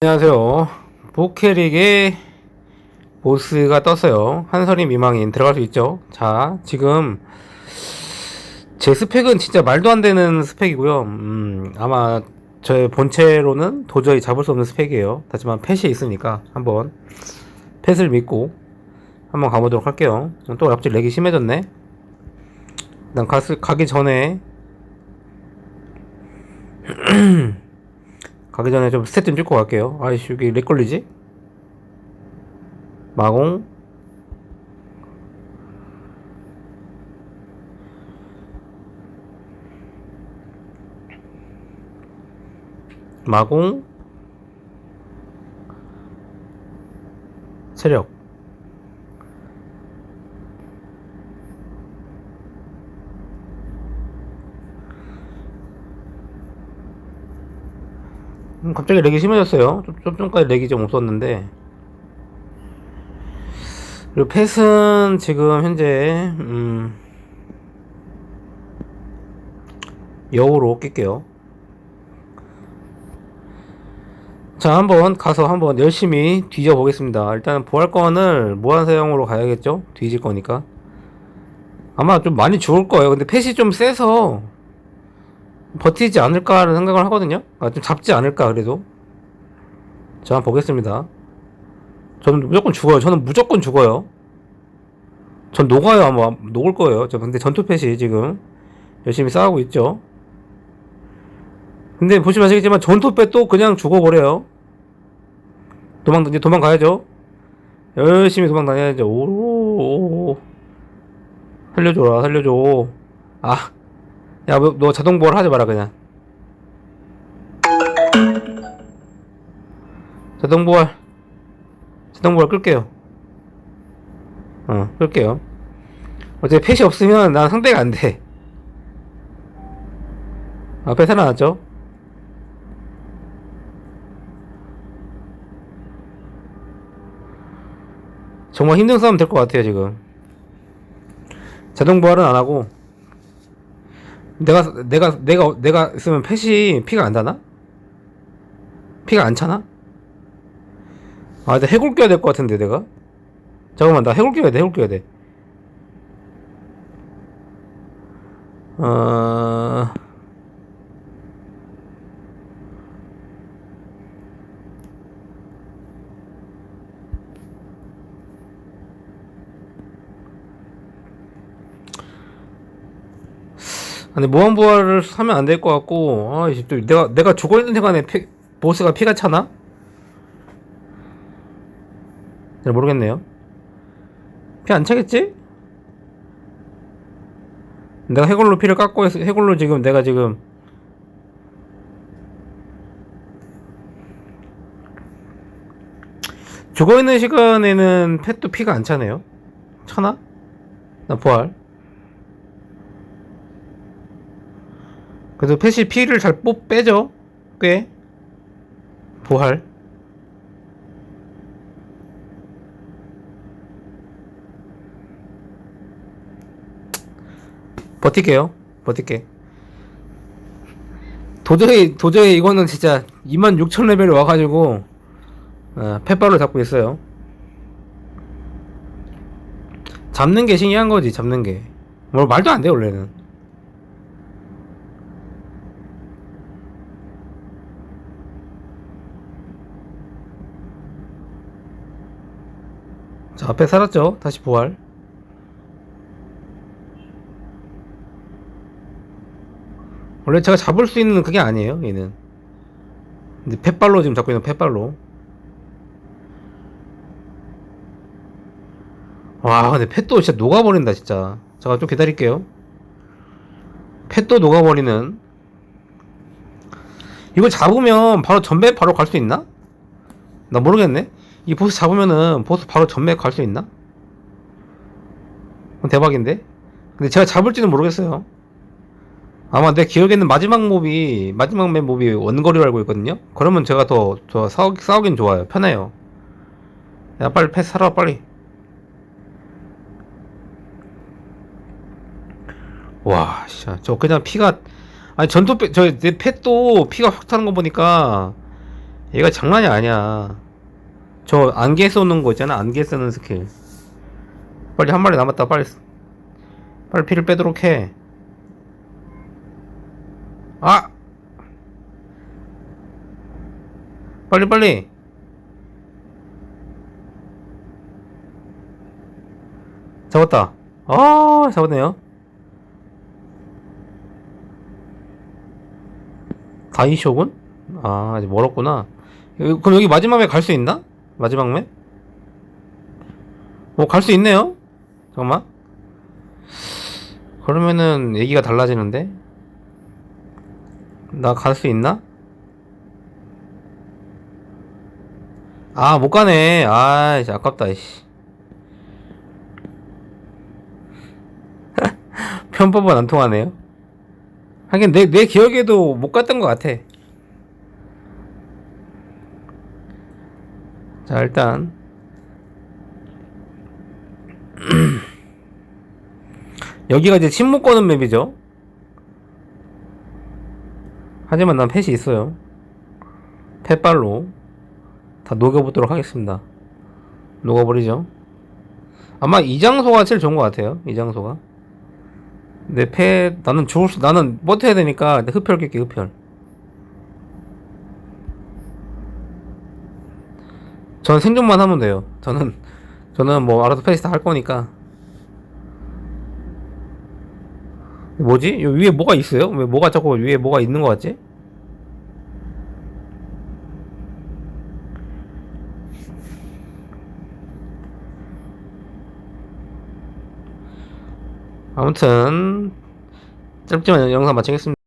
안녕하세요. 보캐릭의 보스가 떴어요. 한설이 미망인 들어갈 수 있죠. 자, 지금 제 스펙은 진짜 말도 안 되는 스펙이고요. 음, 아마 저의 본체로는 도저히 잡을 수 없는 스펙이에요. 하지만 펫이 있으니까 한번 펫을 믿고 한번 가보도록 할게요. 또 갑자기 렉이 심해졌네. 일단 가, 가기 전에 가기 전에 좀 스탯 좀 찍고 갈게요. 아이씨, 여기 렉 걸리지? 마공. 마공. 체력. 음, 갑자기 렉이 심해졌어요. 좀, 좀 전까지 렉이 좀 없었는데. 그리고 펫은 지금 현재, 음, 여우로 낄게요. 자, 한번 가서 한번 열심히 뒤져 보겠습니다. 일단 부활권을 무한 사용으로 가야겠죠? 뒤질 거니까. 아마 좀 많이 죽을 거예요. 근데 펫이 좀 세서 버티지 않을까라는 생각을 하거든요. 아, 좀 잡지 않을까 그래도. 자, 한번 보겠습니다. 저는 무조건 죽어요. 저는 무조건 죽어요. 전 녹아요. 아마 녹을 거예요. 저 근데 전투 펫이 지금 열심히 싸우고 있죠. 근데 보시면 아시겠지만 전투 펫도 그냥 죽어버려요. 도망 이제 도망가야죠. 열심히 도망 다녀야죠. 오, 오. 살려줘라, 살려줘. 아, 야, 너, 너 자동 부활 하지 마라, 그냥. 자동 부활. 자동 부활 끌게요. 어, 끌게요. 어차피 펫이 없으면 난 상대가 안 돼. 앞에 살아났죠? 정말 힘든 싸움 될 것 같아요, 지금. 자동 부활은 안 하고, 내가 내가 내가 내가 있으면 펫이 피가 안 다나? 피가 안 차나? 아, 나 해골 껴야 될 것 같은데 내가. 잠깐만, 나 해골 껴야 돼. 해골 껴야 돼. 어... 근데 무한부활을 하면 안 될 것 같고 아이씨 또 내가 내가 죽어 있는 시간에 피, 보스가 피가 차나? 잘 모르겠네요. 피 안 차겠지? 내가 해골로 피를 깎고 해서 해골로 지금 내가 지금 죽어 있는 시간에는 펫도 피가 안 차네요. 차나? 나 부활. 그래도 펫이 피를 잘 뽑 빼죠. 꽤 부활. 버틸게요. 버틸게. 도저히 도저히 이거는 진짜 26,000레벨 와가지고 어, 펫바로 잡고 있어요. 잡는 게 신기한 거지. 잡는 게. 뭐 말도 안 돼 원래는. 자, 앞에 살았죠? 다시 부활. 원래 제가 잡을 수 있는 그게 아니에요, 얘는. 근데 펫발로 지금 잡고 있는 펫발로. 와, 근데 펫도 진짜 녹아버린다, 진짜. 잠깐 좀 기다릴게요. 펫도 녹아버리는. 이거 잡으면 바로 전배 바로 갈 수 있나? 나 모르겠네. 이 보스 잡으면은 보스 바로 전매 갈수 있나? 대박인데? 근데 제가 잡을지는 모르겠어요. 아마 내 기억에는 마지막 몹이 마지막 맨 몹이 원거리로 알고 있거든요. 그러면 제가 더저 싸우, 싸우긴 좋아요. 편해요. 야 빨리 패스 사라 빨리. 와, 진짜 저 그냥 피가 아니 전투 저 내 펫도 피가 확 타는 거 보니까 얘가 장난이 아니야. 저 안개 쏘는 거 있잖아. 안개 쓰는 스킬. 빨리 한 마리 남았다. 빨리 쓰- 빨리 피를 빼도록 해. 아! 빨리 빨리. 잡았다. 아, 잡았네요. 다이쇼군? 아, 아직 멀었구나. 그럼 여기 마지막 맵갈수 있나? 마지막 맵? 어, 갈 수 있네요? 잠깐만. 그러면은 얘기가 달라지는데? 나 갈 수 있나? 아, 못 가네. 아, 씨, 아깝다, 씨. 편법은 안 통하네요. 하긴 내, 내 기억에도 못 갔던 것 같아. 자, 일단. 여기가 이제 침묵 거는 맵이죠. 하지만 난 펫이 있어요. 펫발로 다 녹여보도록 하겠습니다. 녹아버리죠. 아마 이 장소가 제일 좋은 것 같아요. 이 장소가. 내 패, 나는 죽을 수, 나는 버텨야 되니까 내 흡혈 깰게, 흡혈. 전 생존만 하면 돼요. 저는, 저는 뭐 알아서 페이스 다할 거니까. 뭐지? 요 위에 뭐가 있어요? 왜 뭐가 자꾸 위에 뭐가 있는 것 같지? 아무튼 짧지만 영상 마치겠습니다.